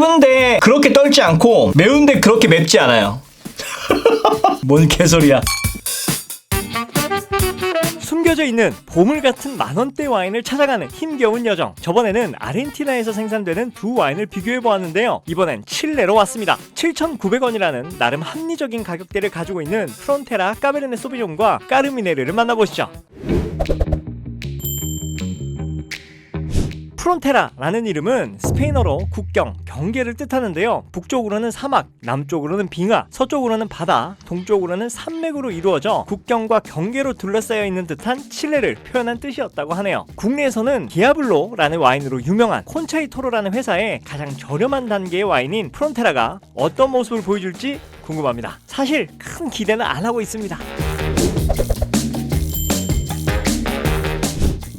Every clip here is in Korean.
떫은데 그렇게 떨지 않고 매운데 그렇게 맵지 않아요. 뭔 개소리야. 숨겨져 있는 보물 같은 만원대 와인을 찾아가는 힘겨운 여정. 저번에는 아르헨티나에서 생산되는 두 와인을 비교해 보았는데요. 이번엔 칠레로 왔습니다. 7,900원이라는 나름 합리적인 가격대를 가지고 있는 프론테라 까베르네 소비뇽과 까르미네르를 만나보시죠. 프론테라라는 이름은 스페인어로 국경, 경계를 뜻하는데요. 북쪽으로는 사막, 남쪽으로는 빙하, 서쪽으로는 바다, 동쪽으로는 산맥으로 이루어져 국경과 경계로 둘러싸여 있는 듯한 칠레를 표현한 뜻이었다고 하네요. 국내에서는 디아블로라는 와인으로 유명한 콘차이토로라는 회사의 가장 저렴한 단계의 와인인 프론테라가 어떤 모습을 보여줄지 궁금합니다. 사실 큰 기대는 안 하고 있습니다.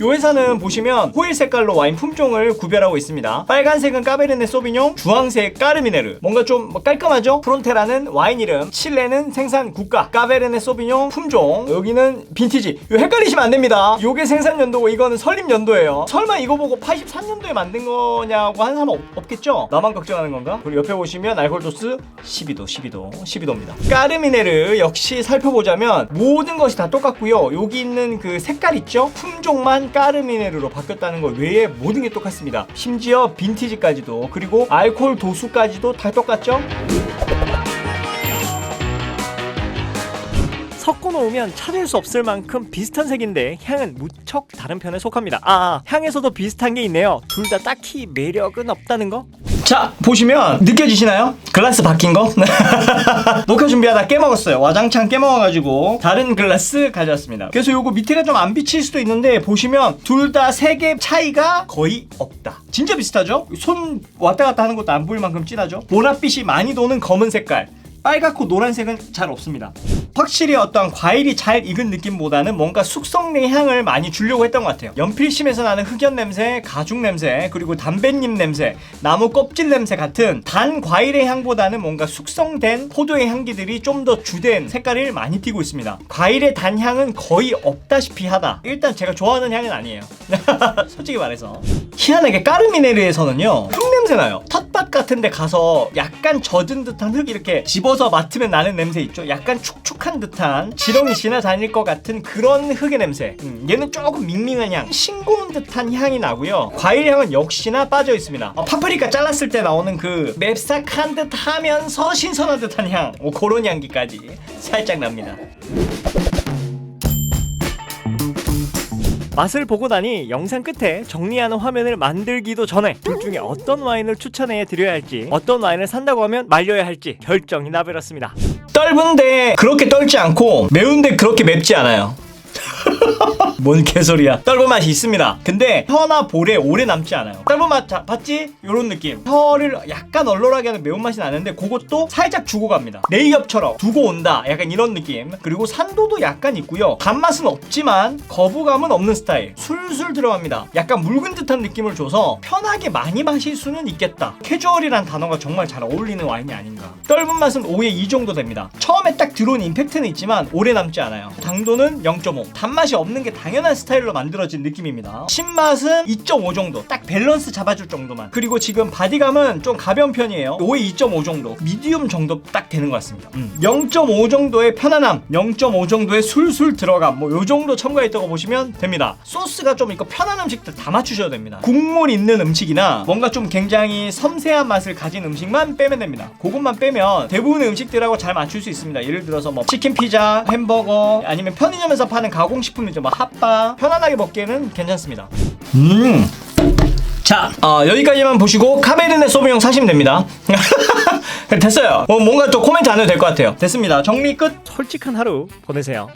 이 회사는 보시면 호일 색깔로 와인 품종을 구별하고 있습니다. 빨간색은 까베르네 소비뇽, 주황색 까르미네르. 뭔가 좀뭐 깔끔하죠? 프론테라는 와인 이름, 칠레는 생산 국가, 까베르네 소비뇽 품종, 여기는 빈티지. 이거 헷갈리시면 안 됩니다. 요게 생산 연도고 이거는 설립 연도예요. 설마 이거 보고 83년도에 만든 거냐고 하는 사람 없, 없겠죠? 나만 걱정하는 건가? 그리고 옆에 보시면 알코올 도수 12도, 12도, 12도입니다. 까르미네르 역시 살펴보자면 모든 것이 다 똑같고요. 여기 있는 그 색깔 있죠? 품종만 까르미네르로 바뀌었다는 것 외에 모든 게 똑같습니다. 심지어 빈티지까지도 그리고 알코올 도수까지도 다 똑같죠? 섞어 놓으면 찾을 수 없을 만큼 비슷한 색인데 향은 무척 다른 편에 속합니다. 아, 향에서도 비슷한 게 있네요. 둘 다 딱히 매력은 없다는 거? 자 보시면 느껴지시나요? 글라스 바뀐 거? 녹화 준비하다 깨먹었어요 와장창 깨먹어가지고 다른 글라스 가져왔습니다 그래서 요거 밑에가 좀 안 비칠 수도 있는데 보시면 둘 다 색의 차이가 거의 없다 진짜 비슷하죠? 손 왔다 갔다 하는 것도 안 보일 만큼 진하죠? 보랏빛이 많이 도는 검은 색깔 빨갛고 노란색은 잘 없습니다. 확실히 어떤 과일이 잘 익은 느낌보다는 뭔가 숙성된 향을 많이 주려고 했던 것 같아요. 연필심에서 나는 흑연 냄새, 가죽 냄새, 그리고 담뱃잎 냄새, 나무 껍질 냄새 같은 단 과일의 향보다는 뭔가 숙성된 포도의 향기들이 좀 더 주된 색깔을 많이 띠고 있습니다. 과일의 단 향은 거의 없다시피 하다. 일단 제가 좋아하는 향은 아니에요. 솔직히 말해서 희한하게 까르미네르에서는요 흙 냄새 나요. 텃밭 같은 데 가서 약간 젖은 듯한 흙 이렇게 집어서 맡으면 나는 냄새 있죠. 약간 축축한 듯한 지렁이 지나다닐 것 같은 그런 흙의 냄새. 음, 얘는 조금 밍밍한 향, 싱거운 듯한 향이 나고요. 과일 향은 역시나 빠져 있습니다. 어, 파프리카 잘랐을 때 나오는 그 맵싹한 듯하면서 신선한 듯한 향, 오, 그런 향기까지 살짝 납니다. 맛을 보고 나니 영상 끝에 정리하는 화면을 만들기도 전에 둘 중에 어떤 와인을 추천해 드려야 할지 어떤 와인을 산다고 하면 말려야 할지 결정이 나버렸습니다. 떫은데 그렇게 떨지 않고 매운데 그렇게 맵지 않아요. 뭔 개소리야. 떫은 맛이 있습니다. 근데 혀나 볼에 오래 남지 않아요. 떫은 맛 자, 봤지? 요런 느낌. 혀를 약간 얼얼하게 하는 매운맛이 나는데 그것도 살짝 주고 갑니다. 네이업처럼 두고 온다. 약간 이런 느낌. 그리고 산도도 약간 있고요. 단맛은 없지만 거부감은 없는 스타일. 술술 들어갑니다. 약간 묽은 듯한 느낌을 줘서 편하게 많이 마실 수는 있겠다. 캐주얼이란 단어가 정말 잘 어울리는 와인이 아닌가. 떫은 맛은 5에 2 정도 됩니다. 처음에 딱 들어온 임팩트는 있지만 오래 남지 않아요. 당도는 0.5. 단맛이 없는 게 당 연한 스타일로 만들어진 느낌입니다. 신맛은 2.5 정도. 딱 밸런스 잡아줄 정도만. 그리고 지금 바디감은 좀 가벼운 편이에요. 5에 2.5 정도. 미디움 정도 딱 되는 것 같습니다. 음. 0.5 정도의 편안함, 0.5 정도의 술술 들어감. 뭐 요 정도 첨가했다고 보시면 됩니다. 소스가 좀 있고 편한 음식들 다 맞추셔도 됩니다. 국물 있는 음식이나 뭔가 좀 굉장히 섬세한 맛을 가진 음식만 빼면 됩니다. 그것만 빼면 대부분의 음식들하고 잘 맞출 수 있습니다. 예를 들어서 뭐 치킨 피자, 햄버거, 아니면 편의점에서 파는 가공식품이죠. 뭐 핫바 편안하게 먹기에는 괜찮습니다. 음. 자, 어, 여기까지만 보시고 카베르네 소비뇽 사시면 됩니다. 됐어요. 어, 뭔가 또 코멘트 안 해도 될 것 같아요. 됐습니다. 정리 끝. 솔직한 하루 보내세요.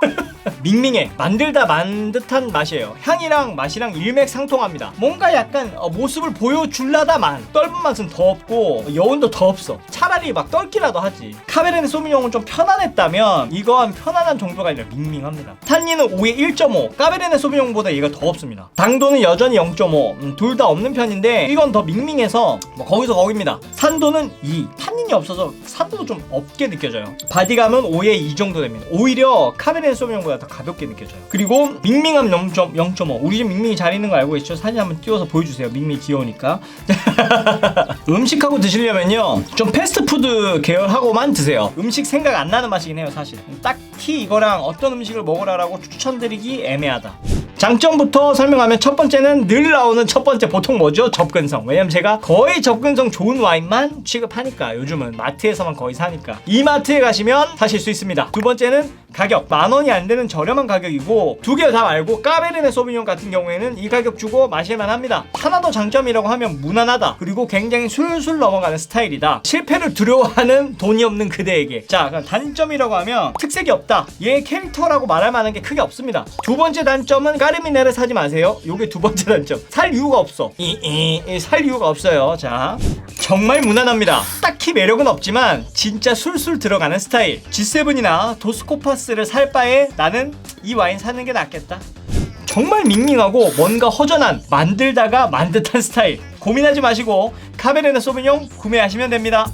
밍밍해. 만들다 만 듯한 맛이에요. 향이랑 맛이랑 일맥상통합니다. 뭔가 약간 어, 모습을 보여줄라다만 떫은 맛은 더 없고 여운도 더 없어. 차라리 막 떫기라도 하지. 카베르네 소미뇽은 좀 편안했다면 이건 편안한 정도가 아니라 밍밍합니다. 탄닌은 5에 1.5 카베르네 소미뇽보다 얘가 더 없습니다. 당도는 여전히 0.5 음, 둘 다 없는 편인데 이건 더 밍밍해서 뭐 거기서 거기입니다. 산도는 2 탄닌 탄닌이 없어서 산도도 좀 없게 느껴져요. 바디감은 5에 2 정도 됩니다. 오히려 카베르네 소비뇽보다 더 가볍게 느껴져요. 그리고 밍밍함 0.0.5. 우리 집 밍밍이 잘 있는 거 알고 계시죠? 사진 한번 띄워서 보여주세요. 밍밍 귀여우니까. 음식하고 드시려면요 좀 패스트푸드 계열하고만 드세요 음식 생각 안 나는 맛이긴 해요 사실 딱히 이거랑 어떤 음식을 먹으라라고 추천드리기 애매하다 장점부터 설명하면 첫 번째는 늘 나오는 첫 번째 보통 뭐죠? 접근성. 왜냐면 제가 거의 접근성 좋은 와인만 취급하니까. 요즘은 마트에서만 거의 사니까. 이 마트에 가시면 사실 수 있습니다. 두 번째는 가격. 만 원이 안 되는 저렴한 가격이고 두 개 다 말고 까베르네 소비뇽 같은 경우에는 이 가격 주고 마실만 합니다. 하나 더 장점이라고 하면 무난하다. 그리고 굉장히 술술 넘어가는 스타일이다. 실패를 두려워하는 돈이 없는 그대에게. 자 단점이라고 하면 특색이 없다. 얘 캐릭터라고 말할 만한 게 크게 없습니다. 두 번째 단점은 까르미네를 사지 마세요. 요게 두 번째 단점. 살 이유가 없어. 이 이 살 이유가 없어요. 자 정말 무난합니다. 딱히 매력은 없지만 진짜 술술 들어가는 스타일. G7이나 도스코파스를 살 바에 나는 이 와인 사는 게 낫겠다. 정말 밍밍하고 뭔가 허전한 만들다가 만 듯한 스타일. 고민하지 마시고 카베르네 소비뇽 구매하시면 됩니다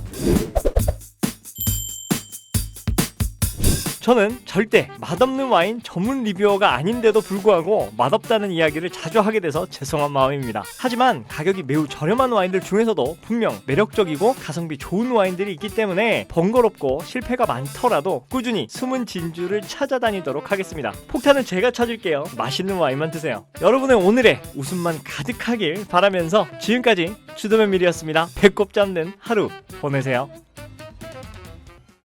저는 절대 맛없는 와인 전문 리뷰어가 아닌데도 불구하고 맛없다는 이야기를 자주 하게 돼서 죄송한 마음입니다. 하지만 가격이 매우 저렴한 와인들 중에서도 분명 매력적이고 가성비 좋은 와인들이 있기 때문에 번거롭고 실패가 많더라도 꾸준히 숨은 진주를 찾아다니도록 하겠습니다. 폭탄은 제가 찾을게요. 맛있는 와인만 드세요. 여러분의 오늘의 웃음만 가득하길 바라면서 지금까지 주도면 밀이었습니다. 배꼽 잡는 하루 보내세요.